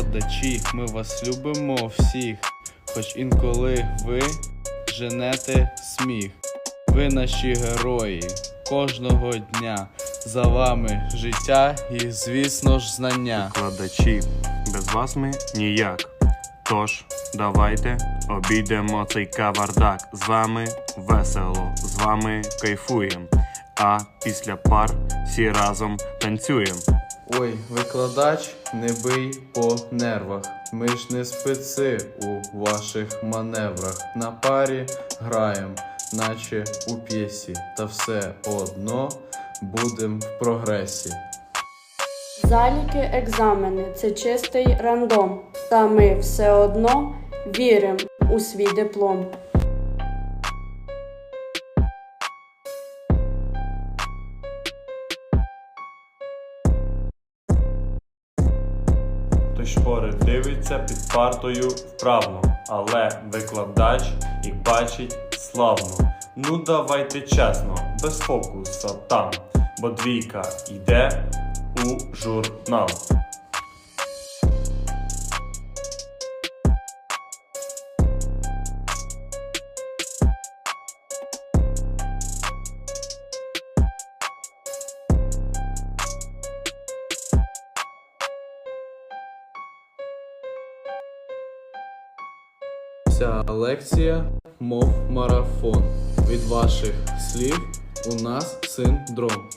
викладачі, ми вас любимо всіх, хоч інколи ви женете сміх. Ви наші герої кожного дня. За вами життя і, звісно ж, знання. Викладачі, без вас ми ніяк. Тож, давайте обійдемо цей кавардак. З вами весело, з вами кайфуєм. А після пар всі разом танцюємо. Ой, викладач, не бий по нервах. Ми ж не специ у ваших маневрах. На парі граєм, наче у п'єсі. Та все одно будем в прогресі. Заліки екзамени це чистий рандом. Та ми все одно віримо у свій диплом. Шпори дивиться під партою вправно, але викладач їх бачить славно. Ну давайте чесно, без фокуса там, бо двійка йде у журнал. Ця лекція, мов марафон. Від ваших слів у нас синдром.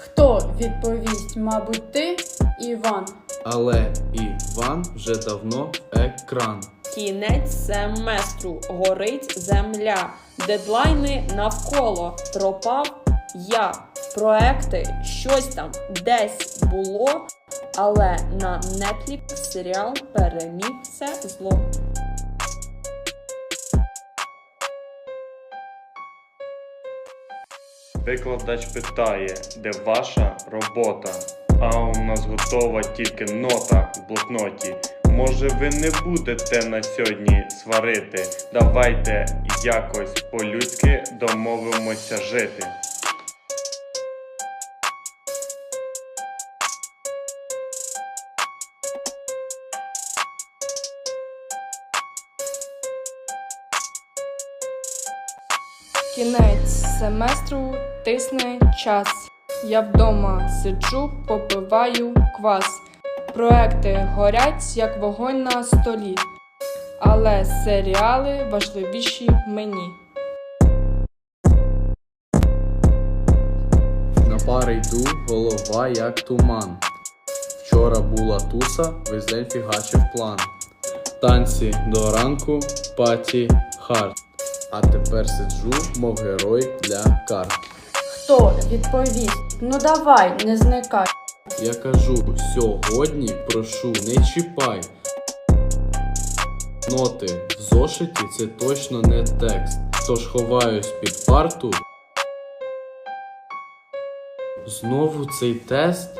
Хто відповість, мабуть, ти, Іван? Але Іван вже давно екран. Кінець семестру горить земля, дедлайни навколо пропав я. Проекти щось там десь було, але на Netflix серіал переміг все зло. Викладач питає, де ваша робота? А у нас готова тільки нота в блокноті. Може, ви не будете на сьогодні сварити? Давайте якось по-людськи домовимося жити. Кінець семестру тисне час. Я вдома сиджу, попиваю квас. Проекти горять, як вогонь на столі. Але серіали важливіші мені. На пари йду, голова як туман. Вчора була туса, весь день фігачив план. Танці до ранку, паті хард. А тепер сиджу, мов герой для карт. Хто відповість? Ну давай, не зникай. Я кажу, сьогодні прошу, не чіпай. Ноти в зошиті це точно не текст. Тож ховаюсь під парту. Знову цей тест.